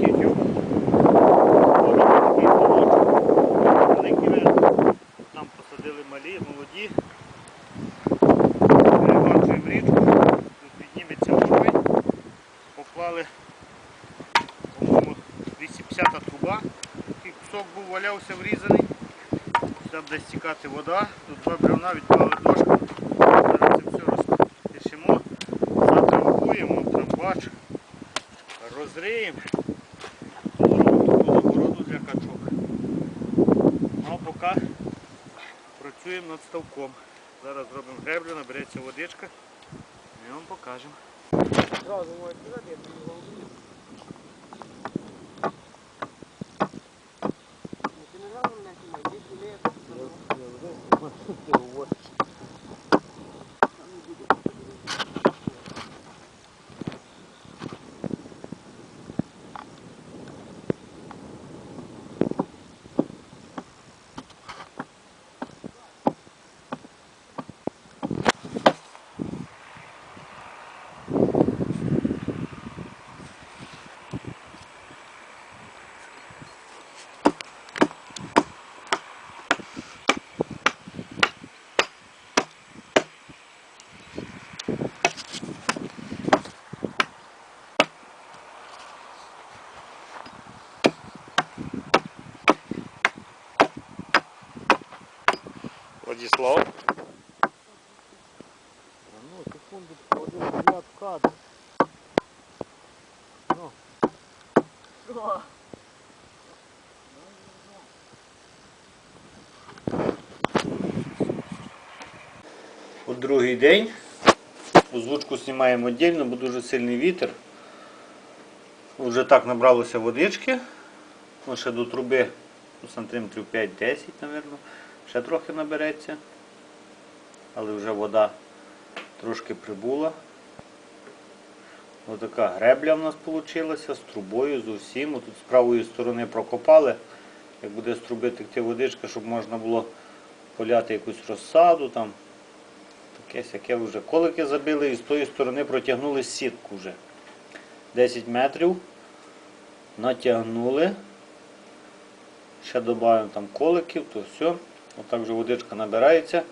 YouTube. Великий. Там посадили молоді. Переваджуємо річку. Тут підніметься уровень. Поклали, по-моєму, 250 труба. Такий кусок був валявся врізаний. Сюди буде стікати вода. Тут два бревна відклали дошку. Зараз це все розпишемо. Затрамбуємо, трамбач. Розриємо. Зробимо таку загороду для качок. Ну а поки працюємо над ставком. Зараз зробимо греблю, набереться водичка. І вам покажемо. Зразу можуть казати, я тобі голубів. Ну, Ти не зразу мене знімай, ти сюди, я тут сюди. Там не буде. Владислав. Ну, секундочку, один взгляд в кадр. Ну. От другий день. Озвучку знімаємо віддільно, бо дуже сильний вітер. Вже так набралося водички. Ну, ще до труби ну, сантиметрів 5-10, мабуть. Ще трохи набереться. Але вже вода трошки прибула. Ось така гребля в нас вийшла з трубою, з усім. Тут з правої сторони прокопали. Як буде з труби текти водичка, щоб можна було поляти якусь розсаду там. Таке сяке вже колики забили і з тої сторони протягнули сітку вже. 10 метрів. Натягнули. Ще додаємо там коликів, то все. Отак вже водичка набирається.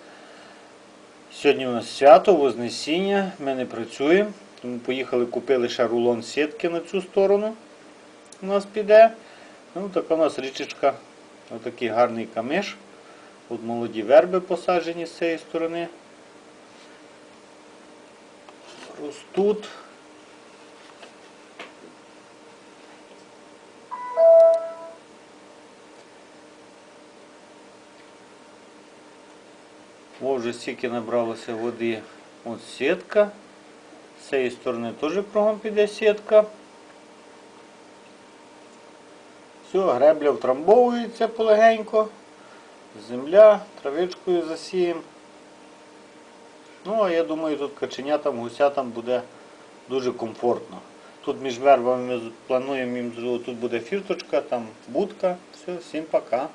Сьогодні у нас свято, Вознесіння, ми не працюємо. Тому поїхали, купили ще рулон сітки на цю сторону. У нас піде. Ну, така у нас річечка, отакий гарний камиш. Тут молоді верби посаджені з цієї сторони. Ростуть. О, вже стільки набралося води. От сітка. З цієї сторони теж кругом піде сітка. Все, гребля втрамбовується полегенько. Земля, травичкою засіємо. Ну, а я думаю, тут каченятам, гусятам буде дуже комфортно. Тут між вербами ми плануємо їм тут буде фірточка, там будка. Все, всім пока.